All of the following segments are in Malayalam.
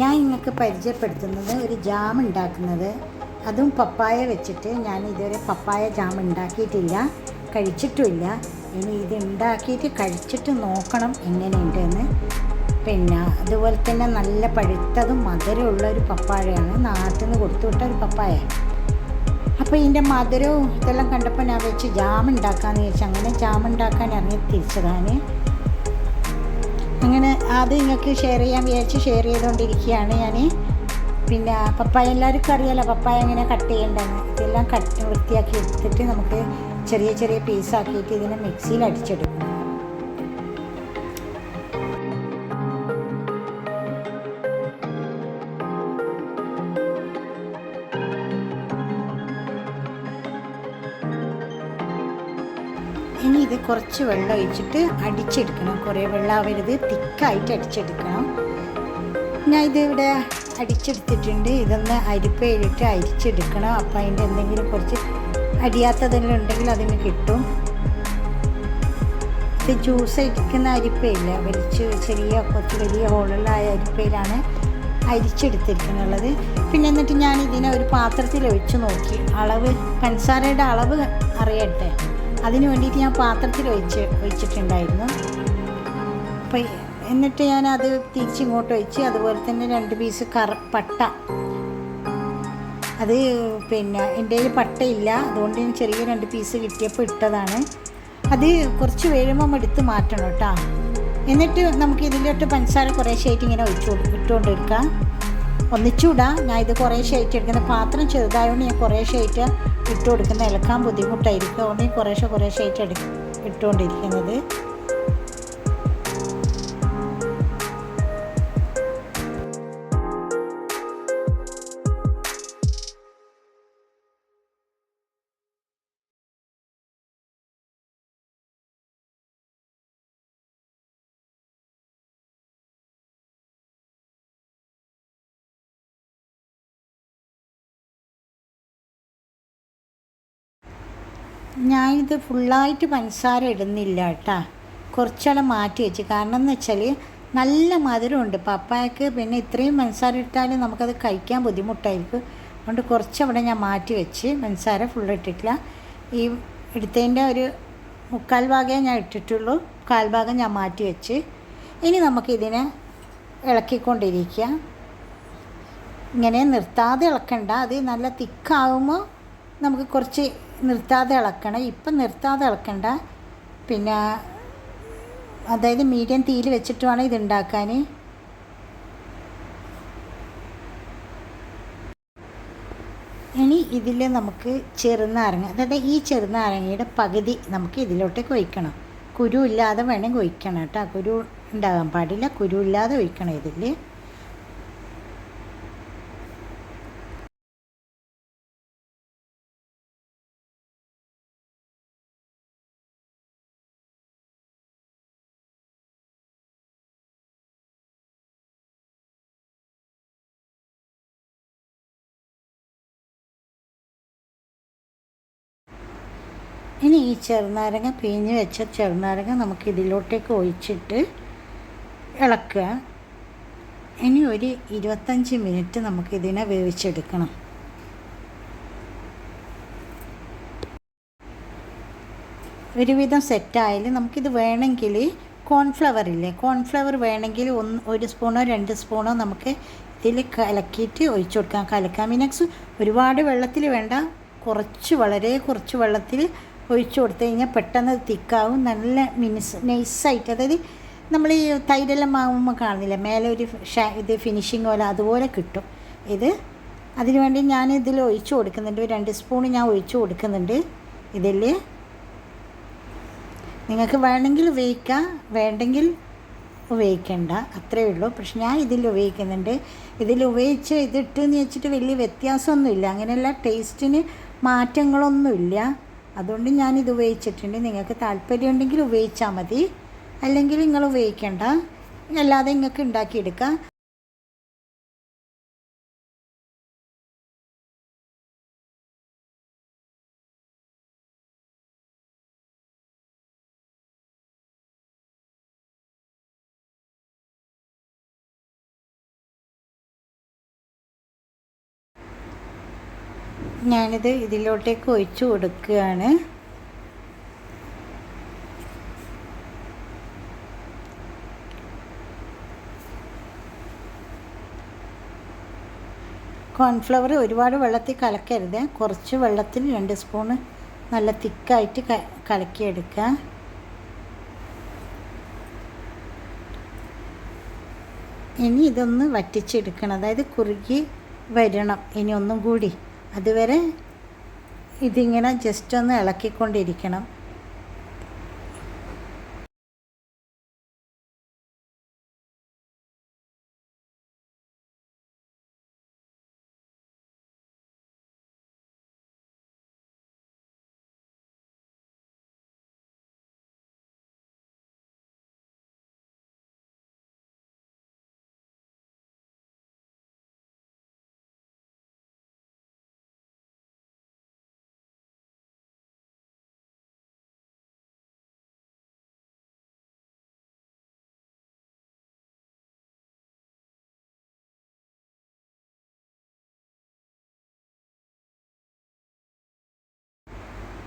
ഞാൻ നിങ്ങൾക്ക് പരിചയപ്പെടുത്തുന്നത് ഒരു ജാം ഉണ്ടാക്കുന്നത്. അതും പപ്പായ വെച്ചിട്ട് ഞാൻ ഇതുവരെ പപ്പായ ജാം ഉണ്ടാക്കിയിട്ടില്ല കഴിച്ചിട്ടുമില്ല. ഇനി ഇത് ഉണ്ടാക്കിയിട്ട് കഴിച്ചിട്ട് നോക്കണം എങ്ങനെയുണ്ടെന്ന്. പിന്നെ അതുപോലെ തന്നെ നല്ല പഴുത്തതും മധുരമുള്ള ഒരു പപ്പായയാണ്. നാട്ടിൽ നിന്ന് കൊടുത്തു വിട്ട ഒരു പപ്പായ. അപ്പോൾ ഇതിന്റെ മധുരവും ഇതെല്ലാം കണ്ടപ്പോൾ ഞാൻ വെച്ച് ജാം ഉണ്ടാക്കാമെന്ന് ചോദിച്ചാൽ അങ്ങനെ ജാം ഉണ്ടാക്കാൻ ഇറങ്ങി തിരിച്ചതാണ്. അങ്ങനെ അത് നിങ്ങൾക്ക് ഷെയർ ചെയ്യാൻ വിചാരിച്ച് ഷെയർ ചെയ്തുകൊണ്ടിരിക്കുകയാണ് ഞാൻ പിന്നെ പപ്പായ എല്ലാവർക്കും അറിയാലോ പപ്പായ എങ്ങനെ കട്ട് ചെയ്യേണ്ടതെന്ന്. ഇതെല്ലാം കട്ട് വൃത്തിയാക്കി എടുത്തിട്ട് നമുക്ക് ചെറിയ ചെറിയ പീസാക്കിയിട്ട് ഇതിനെ മിക്സിയിൽ അടിച്ചെടുക്കണം ഇനി ഇത് കുറച്ച് വെള്ളം ഒഴിച്ചിട്ട് അടിച്ചെടുക്കണം. കുറേ വെള്ളം ആവരുത്. തിക്കായിട്ട് അടിച്ചെടുക്കണം. ഞാൻ ഇതിവിടെ അടിച്ചെടുത്തിട്ടുണ്ട്. ഇതൊന്ന് അരിപ്പയിലിട്ട് അരിച്ചെടുക്കണം. അപ്പം അതിന്റെ എന്തെങ്കിലും കുറച്ച് അടിയാത്തതെല്ലാം ഉണ്ടെങ്കിൽ അതിന് കിട്ടും. ഇത് ജ്യൂസ് അടിക്കുന്ന അരിപ്പയില്ല. വലിച്ച് ചെറിയ കുറച്ച് വലിയ ഹോളുള്ള അരിപ്പയിലാണ് അരിച്ചെടുത്തിരിക്കുന്നുള്ളത്. പിന്നെ എന്നിട്ട് ഞാൻ ഇതിനെ ഒരു പാത്രത്തിൽ ഒഴിച്ച് നോക്കി. അളവ് പഞ്ചസാരയുടെ അളവ് അറിയട്ടെ? അതിന് വേണ്ടിയിട്ട് ഞാൻ പാത്രത്തിൽ ഒഴിച്ച് ഒഴിച്ചിട്ടുണ്ടായിരുന്നു. അപ്പോൾ എന്നിട്ട് ഞാൻ അത് തിരിച്ചിങ്ങോട്ട് ഒഴിച്ച് അതുപോലെ തന്നെ രണ്ട് പീസ് കറ പട്ട. അത് പിന്നെ എന്റെ കയ്യിൽ പട്ടയില്ല. അതുകൊണ്ട് ഞാൻ ചെറിയ രണ്ട് പീസ് കിട്ടിയപ്പോൾ ഇട്ടതാണ്. അത് കുറച്ച് വേഴുമ്പം എടുത്ത് മാറ്റണം കേട്ടോ. എന്നിട്ട് നമുക്ക് ഇതിലോട്ട് പഞ്ചസാര കുറേശ്ശായിട്ട് ഇങ്ങനെ ഒഴിച്ചു ഇട്ടുകൊണ്ടിരിക്കാം. ഒന്നിച്ചുവിടാം ഞാൻ ഇത് കുറേ ഷേറ്റ് എടുക്കുന്ന പാത്രം ചെറുതായതുകൊണ്ട് ഞാൻ കുറേ ഷേറ്റ് ഇട്ട് കൊടുക്കുന്ന ഇളക്കാൻ ബുദ്ധിമുട്ടായിരിക്കും. അതുകൊണ്ട് കുറേശ്ശെ കുറേ ഷേറ്റ് എടു ഇട്ടുകൊണ്ടിരിക്കുന്നത്. ഞാനിത് ഫുള്ളായിട്ട് പഞ്ചസാര ഇടുന്നില്ല കേട്ടോ. കുറച്ചെല്ലാം മാറ്റി വെച്ച്. കാരണം എന്ന് വെച്ചാൽ നല്ല മധുരമുണ്ട്. പപ്പായക്ക് പിന്നെ ഇത്രയും പഞ്ചസാര ഇട്ടാൽ നമുക്കത് കഴിക്കാൻ ബുദ്ധിമുട്ടായിരിക്കും. അതുകൊണ്ട് കുറച്ച് അവിടെ ഞാൻ മാറ്റി വെച്ച് പഞ്ചസാര ഫുൾ ഇട്ടിട്ടില്ല. ഈ എടുത്തതിന്റെ ഒരു മുക്കാൽ ഭാഗമേ ഞാൻ ഇട്ടിട്ടുള്ളൂ. കാൽ ഭാഗം ഞാൻ മാറ്റി വെച്ച്. ഇനി നമുക്കിതിനെ ഇളക്കിക്കൊണ്ടിരിക്കുക. ഇങ്ങനെ നിർത്താതെ ഇളക്കണ്ട. അത് നല്ല തിക്കാവുമ്പോൾ നമുക്ക് കുറച്ച് നിർത്താതെ ഇളക്കണം. ഇപ്പം നിർത്താതെ ഇളക്കണ്ട. പിന്നെ അതായത് മീഡിയം തീയിൽ വെച്ചിട്ട് വേണം ഇത് ഉണ്ടാക്കാൻ. ഇനി ഇതിൽ നമുക്ക് ചെറുനാരങ്ങ അതായത് ഈ ചെറുനാരങ്ങയുടെ പകുതി നമുക്ക് ഇതിലോട്ടേക്ക് ഒഴിക്കണം. കുരു ഇല്ലാതെ വേണമെങ്കിൽ ഒഴിക്കണം കേട്ടോ. കുരു ഉണ്ടാകാൻ പാടില്ല. കുരു ഇല്ലാതെ ഒഴിക്കണം ഇതിൽ. ഇനി ഈ ചെറുനാരങ്ങ പിഴിഞ്ഞ് വെച്ച ചെറുനാരങ്ങ നമുക്ക് ഇതിലോട്ടേക്ക് ഒഴിച്ചിട്ട് ഇളക്കുക. ഇനി ഒരു ഇരുപത്തഞ്ച് മിനിറ്റ് നമുക്കിതിനെ വേവിച്ചെടുക്കണം. ഒരുവിധം സെറ്റായാൽ നമുക്കിത് വേണമെങ്കിൽ കോൺഫ്ലവർ ഇല്ലേ? കോൺഫ്ലവർ വേണമെങ്കിൽ ഒന്ന് ഒരു സ്പൂണോ രണ്ട് സ്പൂണോ നമുക്ക് ഇതിൽ കലക്കിയിട്ട് ഒഴിച്ചു കൊടുക്കാം. കലക്കാം. മിനക്സ് ഒരുപാട് വെള്ളത്തിൽ വേണ്ട കുറച്ച് വളരെ കുറച്ച് വെള്ളത്തിൽ ഒഴിച്ചു കൊടുത്തു കഴിഞ്ഞാൽ പെട്ടെന്ന് തിക്കാവും. നല്ല മിനിസ് നൈസായിട്ട് അതായത് നമ്മൾ ഈ തൈരെല്ലാം ആകുമ്പോൾ കാണുന്നില്ല? മേലെ ഒരു ഷാ ഇത് ഫിനിഷിങ് പോലെ അതുപോലെ കിട്ടും. ഇത് അതിനുവേണ്ടി ഞാൻ ഇതിൽ ഒഴിച്ചു കൊടുക്കുന്നുണ്ട്. രണ്ട് സ്പൂൺ ഞാൻ ഒഴിച്ചു കൊടുക്കുന്നുണ്ട്. ഇതിൽ നിങ്ങൾക്ക് വേണമെങ്കിൽ ഉപയോഗിക്കാം. വേണ്ടെങ്കിൽ ഉപയോഗിക്കേണ്ട. അത്രയേ ഉള്ളൂ. പക്ഷെ ഞാൻ ഇതിൽ ഉപയോഗിക്കുന്നുണ്ട്. ഇതിൽ ഉപയോഗിച്ച് ഇതിട്ടെന്ന് വെച്ചിട്ട് വലിയ വ്യത്യാസമൊന്നുമില്ല. അങ്ങനെയുള്ള ടേസ്റ്റിന് മാറ്റങ്ങളൊന്നുമില്ല. അതുകൊണ്ട് ഞാനിത് ഉപയോഗിച്ചിട്ടുണ്ട്. നിങ്ങൾക്ക് താല്പര്യമുണ്ടെങ്കിൽ ഉപയോഗിച്ചാൽ മതി. അല്ലെങ്കിൽ നിങ്ങൾ ഉപയോഗിക്കേണ്ട. അല്ലാതെ നിങ്ങൾക്ക് ഉണ്ടാക്കിയെടുക്കാം. ഞാനിത് ഇതിലോട്ടേക്ക് ഒഴിച്ചു കൊടുക്കുകയാണ്. കോൺഫ്ലവർ ഒരുപാട് വെള്ളത്തിൽ കലക്കരുത്. കുറച്ച് വെള്ളത്തിൽ രണ്ട് സ്പൂണ് നല്ല തിക്കായിട്ട് ക കലക്കിയെടുക്കുക. ഇനി ഇതൊന്ന് വറ്റിച്ചെടുക്കണം. അതായത് കുറുകി വരണം. ഇനി ഒന്നും കൂടി. അതുവരെ ഇതിങ്ങനെ ജസ്റ്റ് ഒന്ന് ഇളക്കിക്കൊണ്ടിരിക്കണം.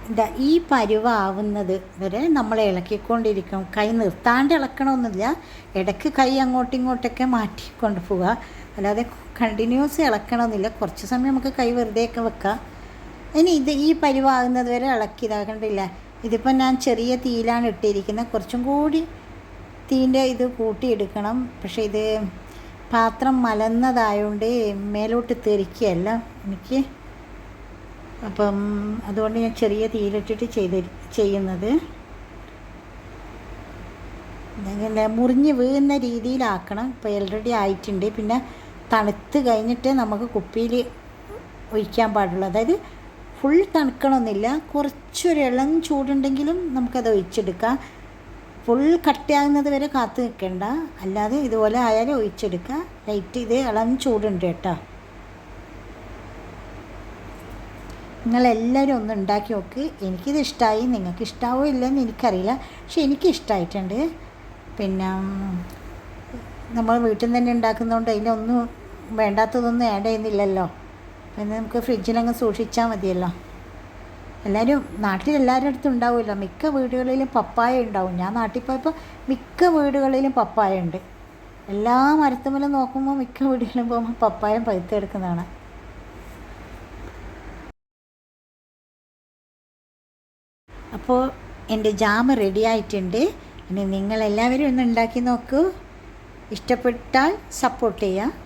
ഇതാ ഈ പരുവാവുന്നത് വരെ നമ്മൾ ഇളക്കിക്കൊണ്ടിരിക്കണം കൈ നിർത്താണ്ട് ഇളക്കണമെന്നില്ല ഇടയ്ക്ക് കൈ അങ്ങോട്ടും ഇങ്ങോട്ടൊക്കെ മാറ്റിക്കൊണ്ട് പോവുക അല്ലാതെ കണ്ടിന്യൂസ് ഇളക്കണമെന്നില്ല കുറച്ച് സമയം നമുക്ക് കൈ വെറുതെയൊക്കെ വെക്കാം. ഇനി ഇത് ഈ പരുവാകുന്നത് വരെ ഇളക്കി ഇതാക്കണ്ടില്ല ഇതിപ്പോൾ ഞാൻ ചെറിയ തീയിലാണ് ഇട്ടിരിക്കുന്നത്. കുറച്ചും കൂടി തീന്റെ ഇത് കൂട്ടിയെടുക്കണം പക്ഷേ ഇത് പാത്രം മലന്നതായതുകൊണ്ട് മേലോട്ട് തെറിക്കുകയല്ല. എനിക്ക് അപ്പം അതുകൊണ്ട് ഞാൻ ചെറിയ തീയിലിട്ടിട്ട് ചെയ്ത് ചെയ്യുന്നത്. മുറിഞ്ഞ് വീഴുന്ന രീതിയിലാക്കണം. ഇപ്പോൾ ഓൾറെഡി ആയിട്ടുണ്ട്. പിന്നെ തണുത്ത് കഴിഞ്ഞിട്ട് നമുക്ക് കുപ്പിയിൽ ഒഴിക്കാൻ പാടുള്ളൂ. അതായത് ഫുൾ തണുക്കണമെന്നില്ല. കുറച്ചൊരു ഇളം ചൂടുണ്ടെങ്കിലും നമുക്കത് ഒഴിച്ചെടുക്കാം. ഫുൾ കട്ടിയാകുന്നത് വരെ കാത്തു നിൽക്കേണ്ട. അല്ലാതെ ഇതുപോലെ ആയാലും ഒഴിച്ചെടുക്കുക ലൈറ്റ് ഇത് ഇളം ചൂടുണ്ട് കേട്ടോ. നിങ്ങളെല്ലാവരും ഒന്ന് ഉണ്ടാക്കി നോക്ക്. എനിക്കിത് ഇഷ്ടമായി നിങ്ങൾക്ക് ഇഷ്ടാവോ ഇല്ലെന്ന് എനിക്കറിയില്ല. പക്ഷെ എനിക്ക് ഇഷ്ടമായിട്ടുണ്ട് പിന്നെ നമ്മൾ വീട്ടിൽ നിന്ന് തന്നെ ഉണ്ടാക്കുന്നതുകൊണ്ട് അതിലൊന്നും വേണ്ടാത്തതൊന്നും ആഡ് ചെയ്യുന്നില്ലല്ലോ. പിന്നെ നമുക്ക് ഫ്രിഡ്ജിലങ്ങ് സൂക്ഷിച്ചാൽ മതിയല്ലോ. എല്ലാവരും നാട്ടിൽ എല്ലാവരുടെ അടുത്തും ഉണ്ടാവുമല്ലോ. മിക്ക വീടുകളിലും പപ്പായ ഉണ്ടാവും. ഞാൻ നാട്ടിൽ പോയപ്പോൾ മിക്ക വീടുകളിലും പപ്പായ ഉണ്ട്. എല്ലാ മരത്തുമ്മലും നോക്കുമ്പോൾ മിക്ക വീടുകളിലും പോകുമ്പോൾ പപ്പായം പഴുത്തെടുക്കുന്നതാണ്. അപ്പോൾ എന്റെ ജാം റെഡി ആയിട്ടുണ്ട്. ഇനി നിങ്ങളെല്ലാവരും ഒന്ന് ഉണ്ടാക്കി നോക്കൂ. ഇഷ്ടപ്പെട്ടാൽ സപ്പോർട്ട് ചെയ്യുക